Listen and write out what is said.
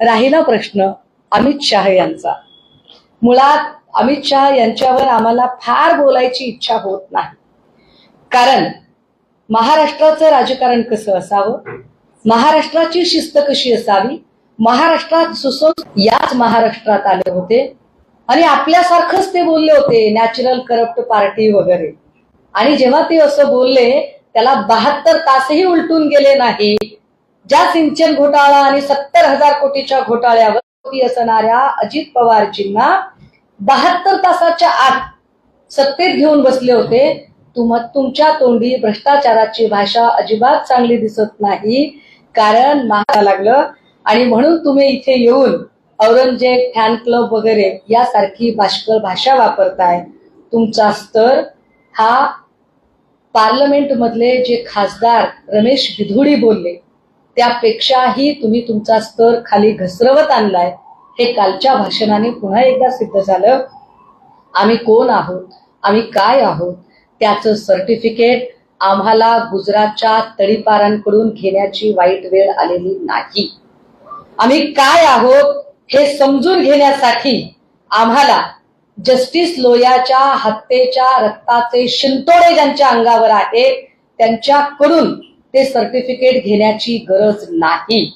राहिला प्रश्न अमित शाह यांचा. मुळात अमित शाह यांच्यावर आम्हाला फार बोलायची इच्छा होत नाही. कारण महाराष्ट्राचं राजकारण कसं असावं? महाराष्ट्राची शिस्त कशी असावी? महाराष्ट्रात सुसंस याच महाराष्ट्रात आले होते. आणि आपल्यासारखंच ते बोलले होते नॅचरल करप्ट पार्टी वगैरे. आणि जेव्हा ते असं बोलले त्याला बहात्तर तासही उलटून गेले नाही ज्या सिंचन घोटाळा आणि सत्तर हजार कोटीच्या घोटाळ्यावर असणाऱ्या अजित पवारजींना बहात्तर तासाच्या आत सत्तेत घेऊन बसले होते. तुम तुमच्या तोंडी भ्रष्टाचाराची भाषा अजिबात चांगली दिसत नाही. कारण महागा लागलं. आणि म्हणून तुम्ही इथे येऊन औरंगजेब फॅन क्लब वगैरे यासारखी भाष्कर भाषा वापरताय. तुमचा स्तर हा पार्लमेंट मधले जे खासदार रमेश बिधुडी बोलले त्यापेक्षाही तुम्ही तुमचा स्तर खाली घसरवत आणलाय हे कालच्या भाषणाने पुन्हा एकदा सिद्ध झालं. आम्ही कोण आहोत? आम्ही काय आहोत? त्याचं सर्टिफिकेट आम्हाला गुजरातच्या तळीपारांकडून घेण्याची वाईट वेळ आलेली नाही. आम्ही काय आहोत हे समजून घेण्यासाठी आम्हाला जस्टिस लोयाच्या हत्येच्या रक्ताचे शिंतोडे ज्यांच्या अंगावर आहेत त्यांच्याकडून ते सर्टिफिकेट घेण्याची गरज नाही.